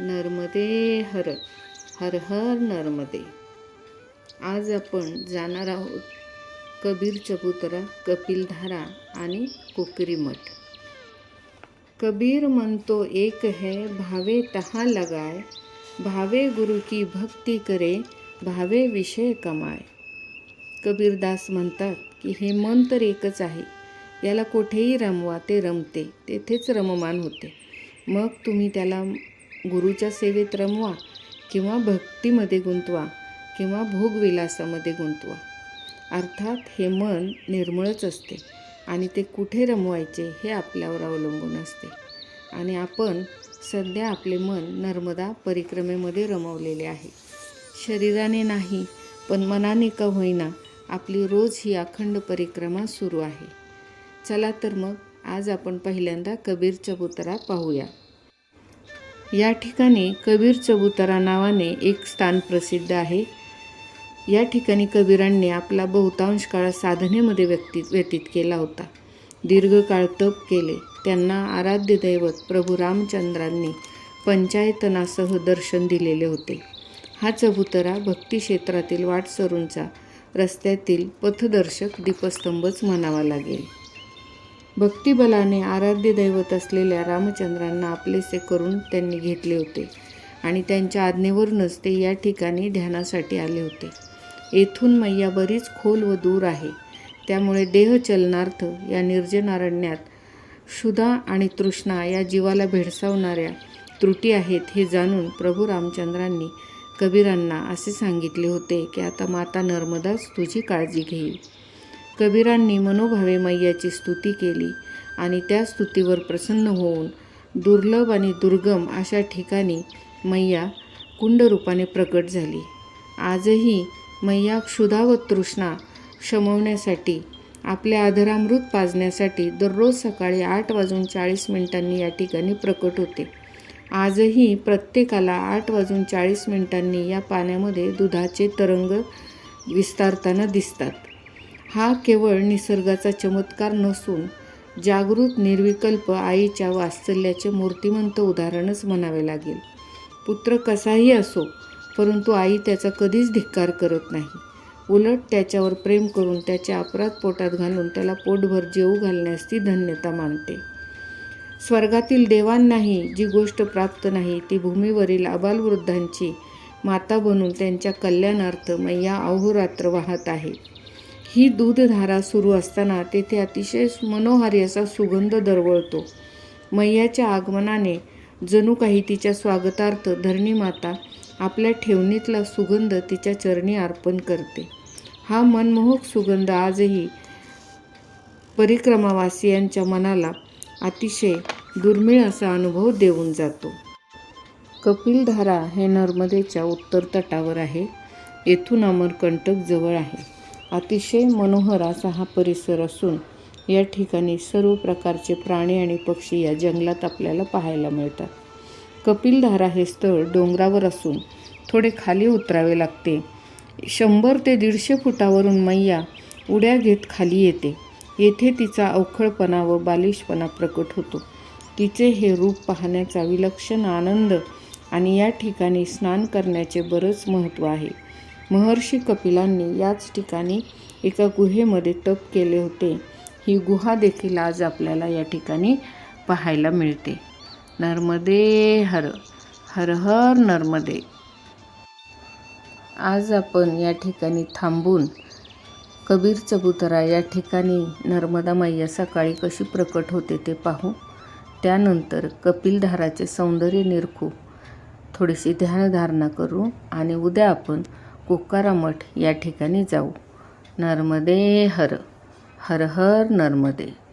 नर्मदे हर हर हर नर्मदे. आज आपण जाणार आहोत कबीर चबुतरा कपिलधारा आणि कोकरी मठ. कबीर म्हणतो एक है भावे तहा लगाय. भावे गुरु की भक्ती करे भावे विषय कमाय. कबीरदास म्हणतात की हे मन तर एकच आहे. याला कुठेही रमवा ते रमते तेथेच रममान होते. मग तुम्ही त्याला गुरुच्या सेवेत रमवा किंवा भक्तीमध्ये गुंतवा किंवा भोगविलासामध्ये गुंतवा. अर्थात हे मन निर्मळच असते आणि ते कुठे रमवायचे हे आपल्यावर अवलंबून असते. आणि आपण सध्या आपले मन नर्मदा परिक्रमेमध्ये रमवलेले आहे. शरीराने नाही पण मनाने का होईना आपली रोज ही अखंड परिक्रमा सुरू आहे. चला तर मग आज आपण पहिल्यांदा कबीर चबुतरा पाहूया. या ठिकाणी कबीर चबुतरा नावाने एक स्थान प्रसिद्ध आहे. या ठिकाणी कबीरांनी आपला बहुतांश काळ साधनेमध्ये व्यक्ती व्यतीत केला होता. दीर्घकाळ तप केले. त्यांना आराध्य दैवत प्रभू रामचंद्रांनी पंचायतनासह दर्शन दिलेले होते. हा चबुतरा भक्ती क्षेत्रातील वाटसरूंचा रस्त्यातील पथदर्शक दीपस्तंभच म्हणावा लागेल. भक्तिबलाने आराध्य दैवत असलेल्या रामचंद्रांना आपलेसे करून त्यांनी घेतले होते आणि त्यांच्या आज्ञेवरूनच ते या ठिकाणी ध्यानासाठी आले होते. येथून मैया बरीच खोल व दूर आहे. त्यामुळे देहचलनार्थ या निर्जनारण्यात क्षुधा आणि तृष्णा या जीवाला भेडसावणाऱ्या त्रुटी आहेत हे जाणून प्रभू रामचंद्रांनी कबीरांना असे सांगितले होते की आता माता नर्मदाच तुझी काळजी घेईल. कबीरांनी मनोभावे मैयाची स्तुती केली आणि त्या स्तुतीवर प्रसन्न होऊन दुर्लभ आणि दुर्गम अशा ठिकाणी मैया कुंडरूपाने प्रकट झाली. आजही मैया क्षुधा व तृष्णा शमवण्यासाठी आपल्या आधरामृत पाजण्यासाठी दररोज सकाळी आठ वाजून चाळीस मिनिटांनी या ठिकाणी प्रकट होते. आजही प्रत्येकाला आठ वाजून चाळीस मिनिटांनी या पाण्यामध्ये दुधाचे तरंग विस्तारताना दिसतात. हा केवळ निसर्गाचा चमत्कार नसून जागृत निर्विकल्प आईच्या वात्सल्याचे मूर्तिमंत उदाहरणच म्हणावे लागेल. पुत्र कसाही असो परंतु आई त्याचा कधीच धिक्कार करत नाही. उलट त्याच्यावर प्रेम करून त्याच्या अपराध पोटात घालून त्याला पोटभर जेऊ घालण्यास ती धन्यता मानते. स्वर्गातील देवांनाही जी गोष्ट प्राप्त नाही ती भूमीवरील अबालवृद्धांची माता बनून त्यांच्या कल्याणार्थ मैया अहोरात्र वाहत आहे. ही दूधधारा सुरू असताना तेथे अतिशय मनोहारी असा सुगंध दरवळतो. मैयाच्या आगमनाने जणू काही तिच्या स्वागतार्थ धरणी माता आपल्या ठेवणीतला सुगंध तिच्या चरणी अर्पण करते. हा मनमोहक सुगंध आजही परिक्रमावासियांच्या मनाला अतिशय दुर्मिळ असा अनुभव देऊन जातो. कपिलधारा हे नर्मदेच्या उत्तर तटावर आहे. येथून अमरकंटक जवळ आहे. अतिशय मनोहर असा हा परिसर असून या ठिकाणी सर्व प्रकारचे प्राणी आणि पक्षी या जंगलात आपल्याला पाहायला मिळतात. कपिलधारा हे स्थळ डोंगरावर असून थोडे खाली उतरावे लागते. शंभर ते दीडशे फुटावरून मैया उड्या घेत खाली येते. येथे तिचा अवखळपणा व बालिशपणा प्रकट होतो. तिचे हे रूप पाहण्याचा विलक्षण आनंद आणि या ठिकाणी स्नान करण्याचे बरंच महत्त्व आहे. महर्षी कपिलांनी याच ठिकाणी एका गुहेमध्ये तप केले होते. ही गुहा देखील आज आपल्याला या ठिकाणी पाहायला मिळते. नर्मदे हर हर हर नर्मदे. आज आपण या ठिकाणी थांबून कबीर चबुतरा या ठिकाणी नर्मदा मैया सकाळी कशी प्रकट होते ते पाहू. त्यानंतर कपिलधाराचे सौंदर्य निरखू. थोडीशी ध्यानधारणा करू आणि उद्या आपण कोकारा मठ या ठिकाणी जाऊ. नर्मदे हर हर हर नर्मदे.